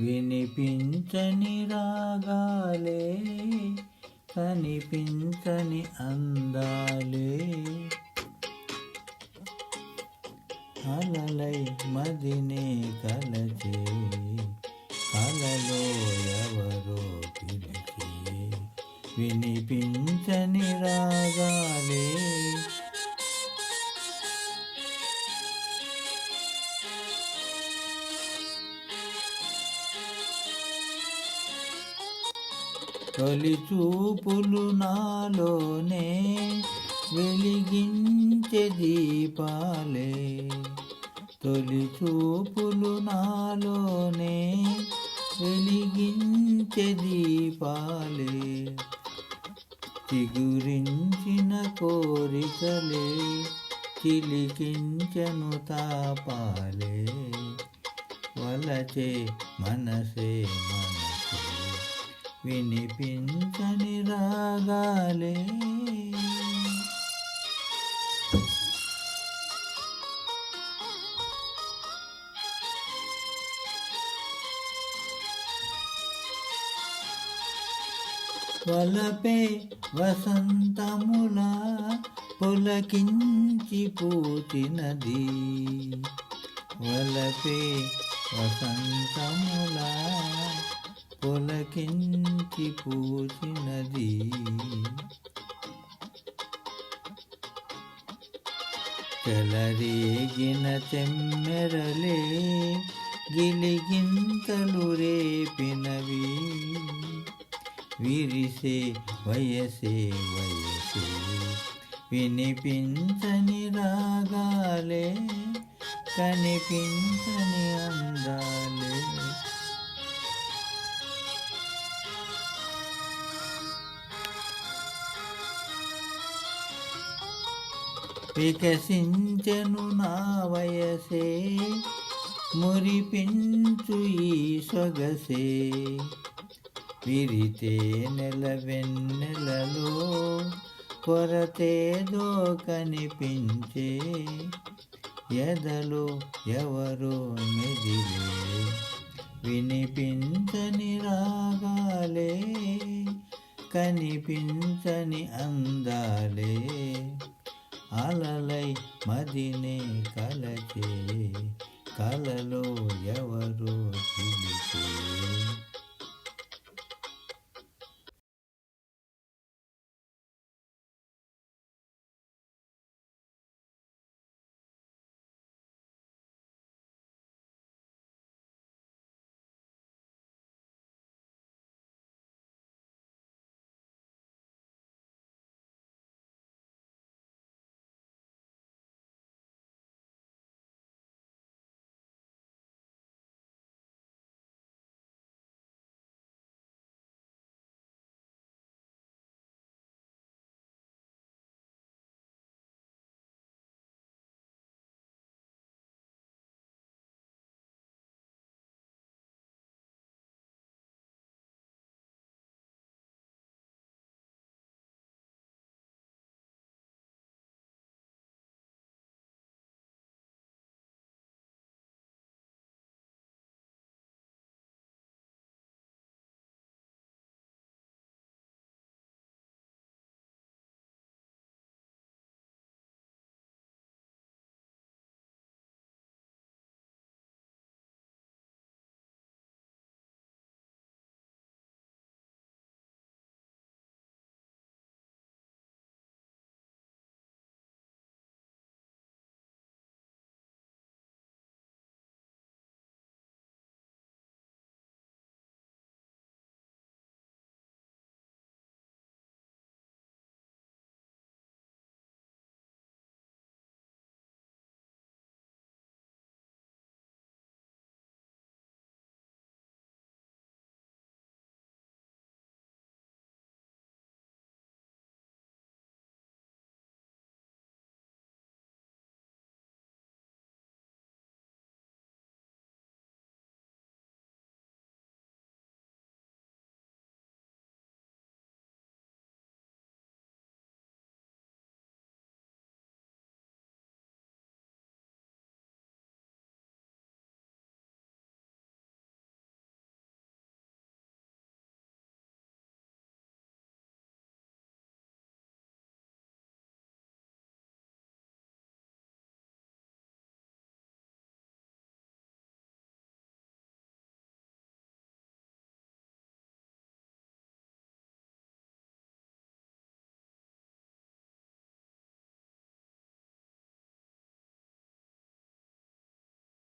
వినిపించని రాగాలే కనిపించని అందాలే. అలలై మదినే కలచే కలలో ఎవరో పిలిచే. వినిపించని రాగాలే తొలి చూపులు నాలోనే వెలిగించే దీపాలే. తొలి చూపులు నాలోనే వెలిగించే దీపాలే. చిగురించిన కోరికలే చిలికించను తాపాలే. వలచే మనసే మన వినిపించని రాగాలే. వలపే వసంతముల పులకించి పూచినది. వలపే వసంతముల పొలకించి పూచినది చెలరేగిన చెమ్మెరలే గిలిగింతలు రేపినవి. విరిసే వయసే వయసే వినిపించని రాగాలే కనిపించని అందాలే. వికసించెను నా వయసే మురిపించు ఈ సొగసే. విరితే నెల వెన్నెలలో కొరతేదో కనిపించే. ఎదలో ఎవరో మెదిలే వినిపించని రాగాలే కనిపించని అందాలే. అలలై మదినే కలచే కలలో ఎవరో పిలిచే?